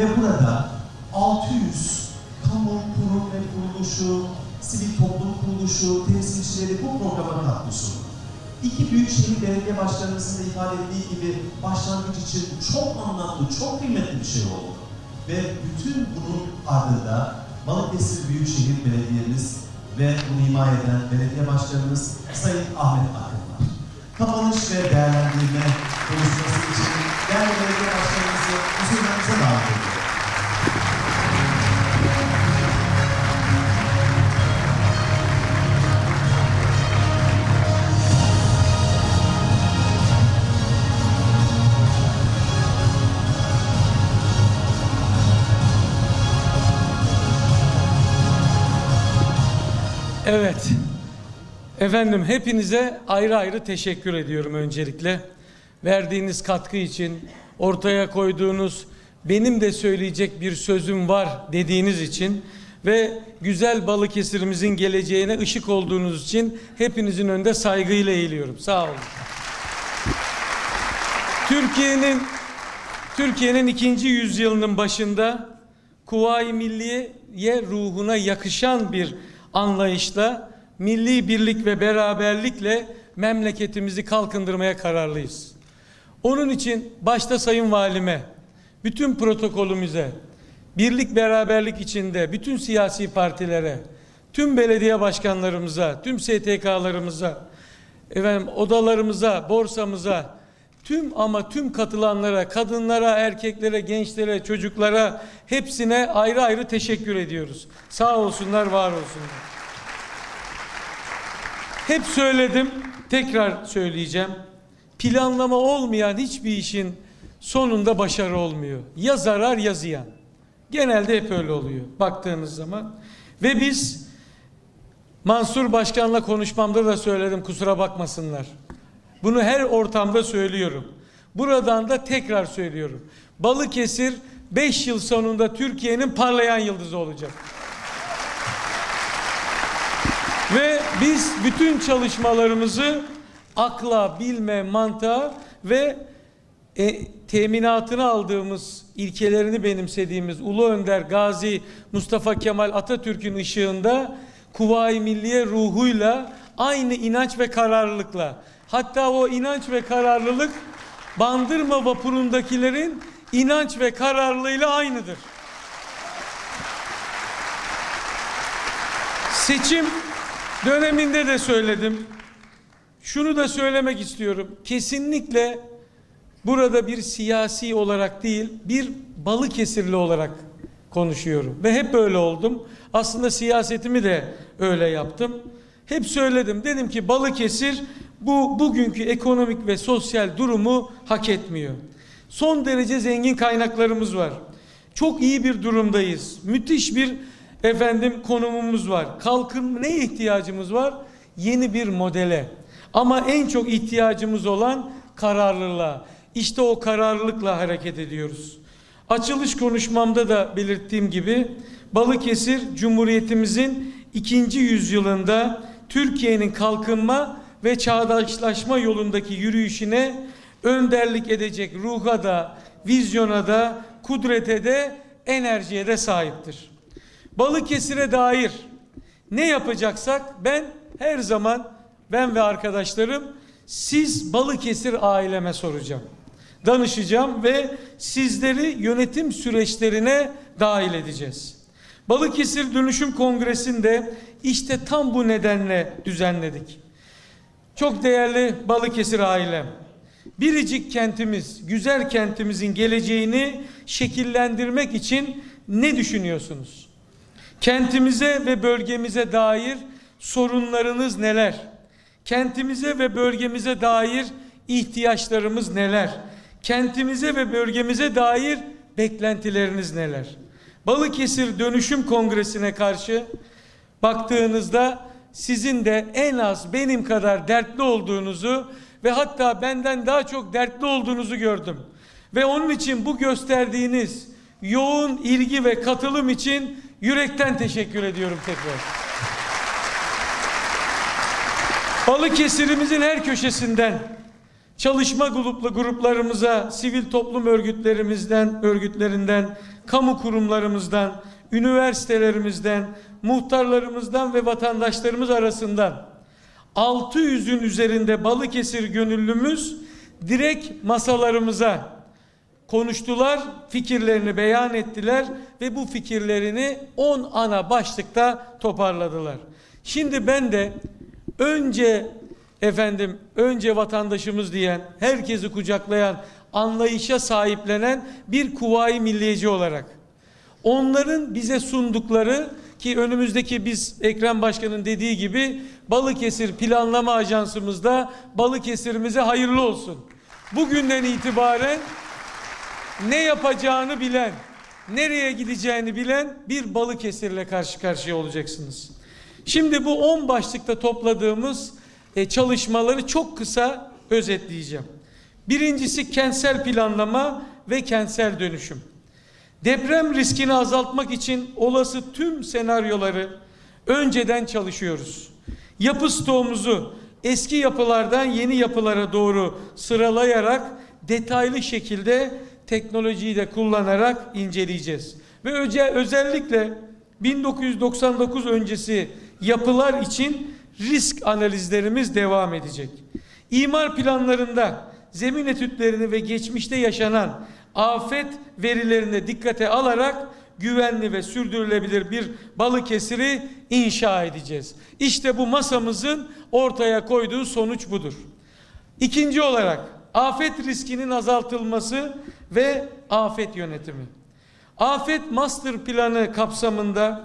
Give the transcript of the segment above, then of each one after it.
Ve burada 600 kamu kurum ve kuruluşu, sivil toplum kuruluşu, temsilcileri bu programa katkı sundu. İki büyükşehir belediye başkanımızın da ifade ettiği gibi başlangıç için çok anlamlı, çok kıymetli bir şey oldu. Ve bütün bunun ardında Balıkesir Büyükşehir Belediye'miz ve bunu himaye eden belediye başkanımız Sayın Ahmet Akın var. Kapanış ve değerlendirme konuşması için değerli belediye başkanımızı Evet. Efendim hepinize ayrı ayrı teşekkür ediyorum öncelikle. Verdiğiniz katkı için, ortaya koyduğunuz benim de söyleyecek bir sözüm var dediğiniz için ve güzel Balıkesir'imizin geleceğine ışık olduğunuz için hepinizin önünde saygıyla eğiliyorum. Sağ olun. Türkiye'nin Türkiye'nin ikinci yüzyılının başında Kuvayi Milliye ruhuna yakışan bir anlayışla milli birlik ve beraberlikle memleketimizi kalkındırmaya kararlıyız. Onun için başta Sayın Valime, bütün protokolümüze, birlik beraberlik içinde bütün siyasi partilere, tüm belediye başkanlarımıza, tüm STK'larımıza, efendim odalarımıza, borsamıza, tüm ama tüm katılanlara, kadınlara, erkeklere, gençlere, çocuklara hepsine ayrı ayrı teşekkür ediyoruz. Sağ olsunlar, var olsunlar. Hep söyledim, tekrar söyleyeceğim. Planlama olmayan hiçbir işin sonunda başarı olmuyor. Ya zarar ya ziyan. Genelde hep öyle oluyor baktığınız zaman. Ve biz Mansur Başkan'la konuşmamda da söyledim kusura bakmasınlar. Bunu her ortamda söylüyorum. Buradan da tekrar söylüyorum. Balıkesir 5 yıl sonunda Türkiye'nin parlayan yıldızı olacak. Ve biz bütün çalışmalarımızı akla, bilme, mantığa ve e, teminatını aldığımız, ilkelerini benimsediğimiz Ulu Önder Gazi Mustafa Kemal Atatürk'ün ışığında Kuvayi Milliye ruhuyla aynı inanç ve kararlılıkla hatta o inanç ve kararlılık Bandırma vapurundakilerin inanç ve kararlılığıyla aynıdır. Seçim döneminde de söyledim. Şunu da söylemek istiyorum. Kesinlikle burada bir siyasi olarak değil, bir Balıkesirli olarak konuşuyorum. Ve hep böyle oldum. Aslında siyasetimi de öyle yaptım. Hep söyledim. Dedim ki Balıkesir bu bugünkü ekonomik ve sosyal durumu hak etmiyor. Son derece zengin kaynaklarımız var. Çok iyi bir durumdayız. Müthiş bir efendim konumumuz var. Kalkın ne ihtiyacımız var? Yeni bir modele. Ama en çok ihtiyacımız olan kararlılığa. İşte o kararlılıkla hareket ediyoruz. Açılış konuşmamda da belirttiğim gibi Balıkesir Cumhuriyetimizin ikinci yüzyılında Türkiye'nin kalkınma ve çağdaşlaşma yolundaki yürüyüşüne önderlik edecek ruha da, vizyona da, kudrete de, enerjiye de sahiptir. Balıkesir'e dair ne yapacaksak ben her zaman ben ve arkadaşlarım siz Balıkesir aileme soracağım. Danışacağım ve sizleri yönetim süreçlerine dahil edeceğiz. Balıkesir Dönüşüm Kongresi'nde işte tam bu nedenle düzenledik. Çok değerli Balıkesir ailem. Biricik kentimiz, güzel kentimizin geleceğini şekillendirmek için ne düşünüyorsunuz? Kentimize ve bölgemize dair sorunlarınız neler? Kentimize ve bölgemize dair ihtiyaçlarımız neler? Kentimize ve bölgemize dair beklentileriniz neler? Balıkesir Dönüşüm Kongresi'ne karşı baktığınızda sizin de en az benim kadar dertli olduğunuzu ve hatta benden daha çok dertli olduğunuzu gördüm. Ve onun için bu gösterdiğiniz yoğun ilgi ve katılım için yürekten teşekkür ediyorum tekrar. Balıkesir'imizin her köşesinden Çalışma gruplu gruplarımıza, sivil toplum örgütlerimizden, örgütlerinden, kamu kurumlarımızdan, üniversitelerimizden, muhtarlarımızdan ve vatandaşlarımız arasından 600'ün üzerinde Balıkesir gönüllümüz direkt masalarımıza konuştular, fikirlerini beyan ettiler ve bu fikirlerini 10 ana başlıkta toparladılar. Şimdi ben de önce efendim önce vatandaşımız diyen, herkesi kucaklayan, anlayışa sahiplenen bir kuvayi milliyeci olarak onların bize sundukları ki önümüzdeki biz Ekrem Başkan'ın dediği gibi Balıkesir Planlama Ajansımızda Balıkesir'imize hayırlı olsun. Bugünden itibaren ne yapacağını bilen, nereye gideceğini bilen bir Balıkesir'le karşı karşıya olacaksınız. Şimdi bu 10 başlıkta topladığımız e, çalışmaları çok kısa özetleyeceğim. Birincisi kentsel planlama ve kentsel dönüşüm. Deprem riskini azaltmak için olası tüm senaryoları önceden çalışıyoruz. Yapı stoğumuzu eski yapılardan yeni yapılara doğru sıralayarak detaylı şekilde teknolojiyi de kullanarak inceleyeceğiz. Ve özellikle 1999 öncesi yapılar için risk analizlerimiz devam edecek. İmar planlarında zemin etütlerini ve geçmişte yaşanan afet verilerini dikkate alarak güvenli ve sürdürülebilir bir Balıkesir'i inşa edeceğiz. İşte bu masamızın ortaya koyduğu sonuç budur. İkinci olarak afet riskinin azaltılması ve afet yönetimi. Afet master planı kapsamında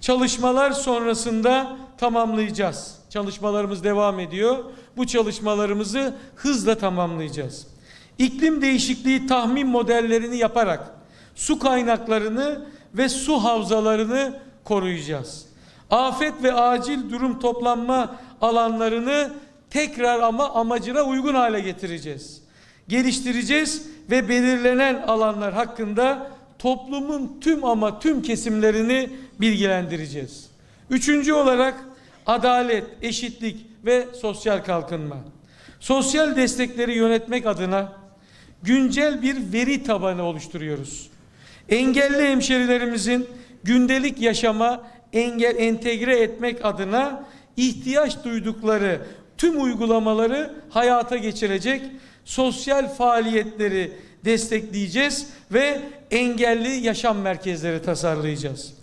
çalışmalar sonrasında tamamlayacağız. Çalışmalarımız devam ediyor. Bu çalışmalarımızı hızla tamamlayacağız. İklim değişikliği tahmin modellerini yaparak su kaynaklarını ve su havzalarını koruyacağız. Afet ve acil durum toplanma alanlarını tekrar ama amacına uygun hale getireceğiz. Geliştireceğiz ve belirlenen alanlar hakkında toplumun tüm ama tüm kesimlerini bilgilendireceğiz. Üçüncü olarak adalet, eşitlik ve sosyal kalkınma. Sosyal destekleri yönetmek adına güncel bir veri tabanı oluşturuyoruz. Engelli hemşerilerimizin gündelik yaşama engel entegre etmek adına ihtiyaç duydukları tüm uygulamaları hayata geçirecek sosyal faaliyetleri destekleyeceğiz ve engelli yaşam merkezleri tasarlayacağız.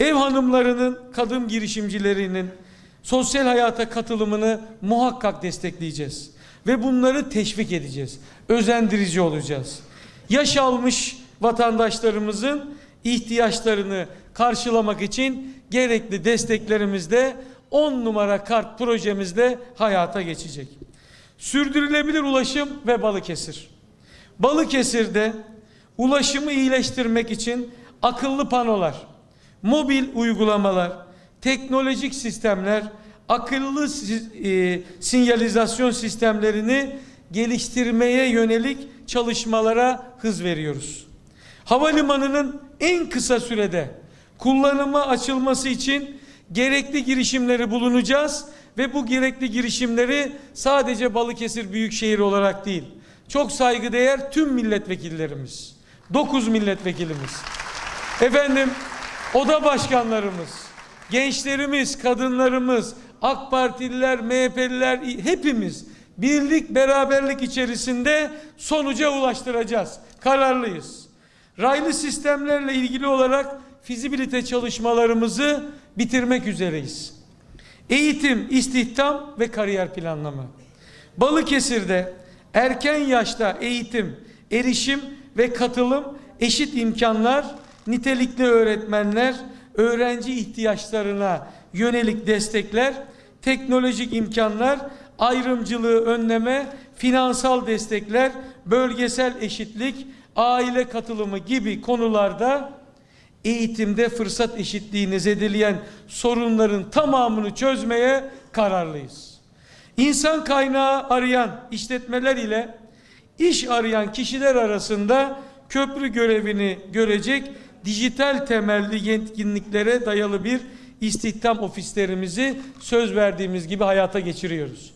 Ev hanımlarının, kadın girişimcilerinin sosyal hayata katılımını muhakkak destekleyeceğiz ve bunları teşvik edeceğiz. Özendirici olacağız. Yaş almış vatandaşlarımızın ihtiyaçlarını karşılamak için gerekli desteklerimiz de 10 numara kart projemizde hayata geçecek. Sürdürülebilir ulaşım ve Balıkesir. Balıkesir'de ulaşımı iyileştirmek için akıllı panolar, mobil uygulamalar, teknolojik sistemler, akıllı e, sinyalizasyon sistemlerini geliştirmeye yönelik çalışmalara hız veriyoruz. Havalimanının en kısa sürede kullanıma açılması için gerekli girişimleri bulunacağız ve bu gerekli girişimleri sadece Balıkesir Büyükşehir olarak değil, çok saygıdeğer tüm milletvekillerimiz, 9 milletvekilimiz, efendim oda başkanlarımız, gençlerimiz, kadınlarımız, AK Partililer, MHP'liler hepimiz birlik beraberlik içerisinde sonuca ulaştıracağız. Kararlıyız. Raylı sistemlerle ilgili olarak fizibilite çalışmalarımızı bitirmek üzereyiz. Eğitim, istihdam ve kariyer planlama. Balıkesir'de erken yaşta eğitim, erişim ve katılım, eşit imkanlar, nitelikli öğretmenler, öğrenci ihtiyaçlarına yönelik destekler, teknolojik imkanlar, ayrımcılığı önleme, finansal destekler, bölgesel eşitlik, aile katılımı gibi konularda eğitimde fırsat eşitliğini zedeleyen sorunların tamamını çözmeye kararlıyız. İnsan kaynağı arayan işletmeler ile iş arayan kişiler arasında köprü görevini görecek dijital temelli yetkinliklere dayalı bir istihdam ofislerimizi söz verdiğimiz gibi hayata geçiriyoruz.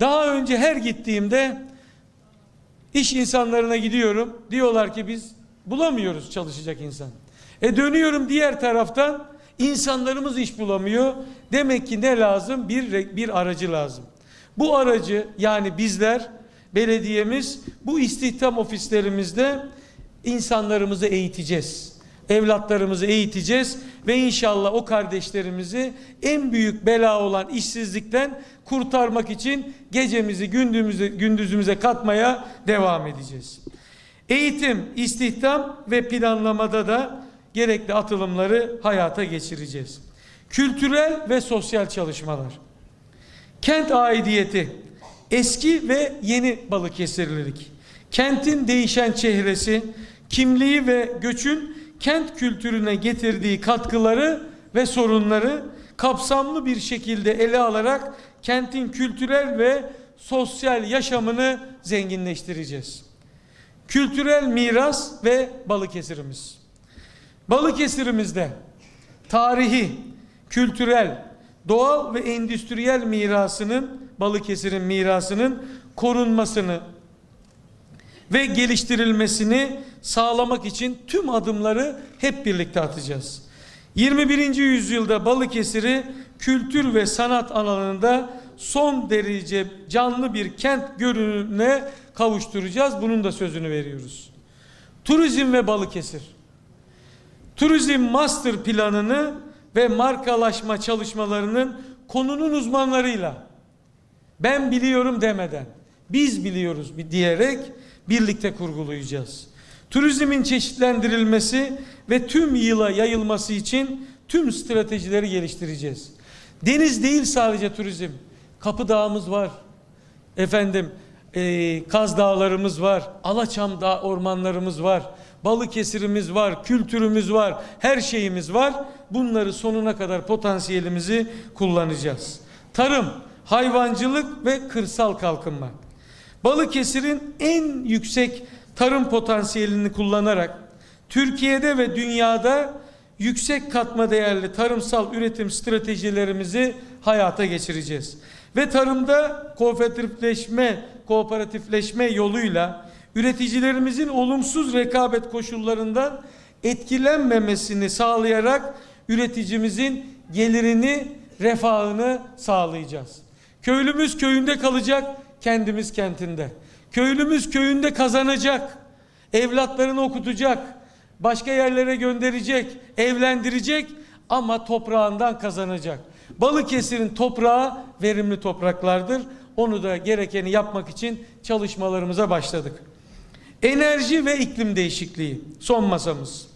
Daha önce her gittiğimde İş insanlarına gidiyorum. Diyorlar ki biz bulamıyoruz çalışacak insan. E dönüyorum diğer taraftan insanlarımız iş bulamıyor. Demek ki ne lazım? Bir, bir aracı lazım. Bu aracı yani bizler belediyemiz bu istihdam ofislerimizde insanlarımızı eğiteceğiz. Evlatlarımızı eğiteceğiz ve inşallah o kardeşlerimizi en büyük bela olan işsizlikten kurtarmak için gecemizi gündüzümüze, gündüzümüze katmaya devam edeceğiz. Eğitim, istihdam ve planlamada da gerekli atılımları hayata geçireceğiz. Kültürel ve sosyal çalışmalar. Kent aidiyeti, eski ve yeni Balıkesirlilik, kentin değişen çehresi, kimliği ve göçün kent kültürüne getirdiği katkıları ve sorunları kapsamlı bir şekilde ele alarak kentin kültürel ve sosyal yaşamını zenginleştireceğiz. Kültürel miras ve Balıkesirimiz. Balıkesir'imizde tarihi, kültürel, doğal ve endüstriyel mirasının Balıkesir'in mirasının korunmasını ve geliştirilmesini sağlamak için tüm adımları hep birlikte atacağız. 21. yüzyılda Balıkesir'i kültür ve sanat alanında son derece canlı bir kent görünümüne kavuşturacağız. Bunun da sözünü veriyoruz. Turizm ve Balıkesir. Turizm master planını ve markalaşma çalışmalarının konunun uzmanlarıyla ben biliyorum demeden biz biliyoruz diyerek birlikte kurgulayacağız. Turizmin çeşitlendirilmesi ve tüm yıla yayılması için tüm stratejileri geliştireceğiz. Deniz değil sadece turizm. Kapı Dağımız var. Efendim e, Kaz Dağlarımız var. Alaçam Dağ ormanlarımız var. Balıkesirimiz var, kültürümüz var, her şeyimiz var. Bunları sonuna kadar potansiyelimizi kullanacağız. Tarım, hayvancılık ve kırsal kalkınma. Balıkesir'in en yüksek tarım potansiyelini kullanarak Türkiye'de ve dünyada yüksek katma değerli tarımsal üretim stratejilerimizi hayata geçireceğiz. Ve tarımda kooperatifleşme, kooperatifleşme yoluyla üreticilerimizin olumsuz rekabet koşullarından etkilenmemesini sağlayarak üreticimizin gelirini, refahını sağlayacağız. Köylümüz köyünde kalacak, kendimiz kentinde. Köylümüz köyünde kazanacak, evlatlarını okutacak, başka yerlere gönderecek, evlendirecek ama toprağından kazanacak. Balıkesir'in toprağı verimli topraklardır. Onu da gerekeni yapmak için çalışmalarımıza başladık. Enerji ve iklim değişikliği son masamız.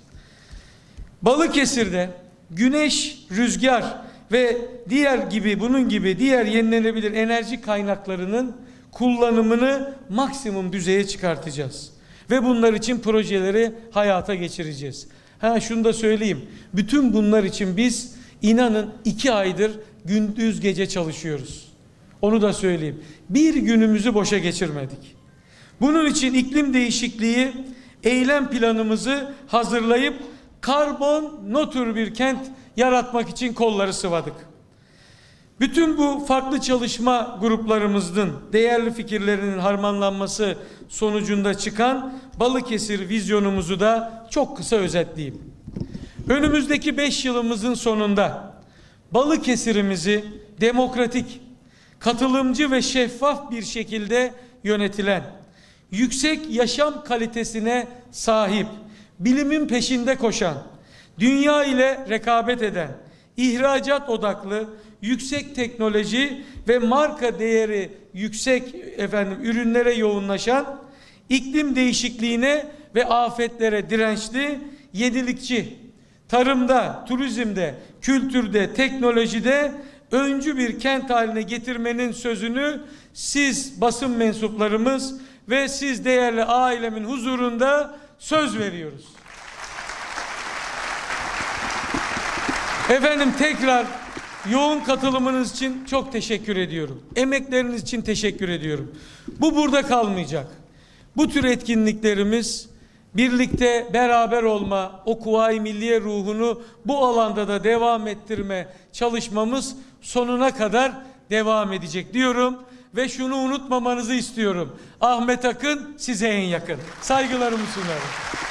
Balıkesir'de güneş, rüzgar ve diğer gibi bunun gibi diğer yenilenebilir enerji kaynaklarının kullanımını maksimum düzeye çıkartacağız. Ve bunlar için projeleri hayata geçireceğiz. Ha şunu da söyleyeyim. Bütün bunlar için biz inanın iki aydır gündüz gece çalışıyoruz. Onu da söyleyeyim. Bir günümüzü boşa geçirmedik. Bunun için iklim değişikliği eylem planımızı hazırlayıp karbon nötr bir kent yaratmak için kolları sıvadık. Bütün bu farklı çalışma gruplarımızın değerli fikirlerinin harmanlanması sonucunda çıkan Balıkesir vizyonumuzu da çok kısa özetleyeyim. Önümüzdeki 5 yılımızın sonunda Balıkesir'imizi demokratik, katılımcı ve şeffaf bir şekilde yönetilen, yüksek yaşam kalitesine sahip, bilimin peşinde koşan, dünya ile rekabet eden, ihracat odaklı, yüksek teknoloji ve marka değeri yüksek efendim ürünlere yoğunlaşan, iklim değişikliğine ve afetlere dirençli, yenilikçi, tarımda, turizmde, kültürde, teknolojide öncü bir kent haline getirmenin sözünü siz basın mensuplarımız ve siz değerli ailemin huzurunda söz veriyoruz. Efendim tekrar yoğun katılımınız için çok teşekkür ediyorum. Emekleriniz için teşekkür ediyorum. Bu burada kalmayacak. Bu tür etkinliklerimiz birlikte beraber olma, o kuvayi milliye ruhunu bu alanda da devam ettirme çalışmamız sonuna kadar devam edecek diyorum ve şunu unutmamanızı istiyorum. Ahmet Akın size en yakın. Saygılarımı sunarım.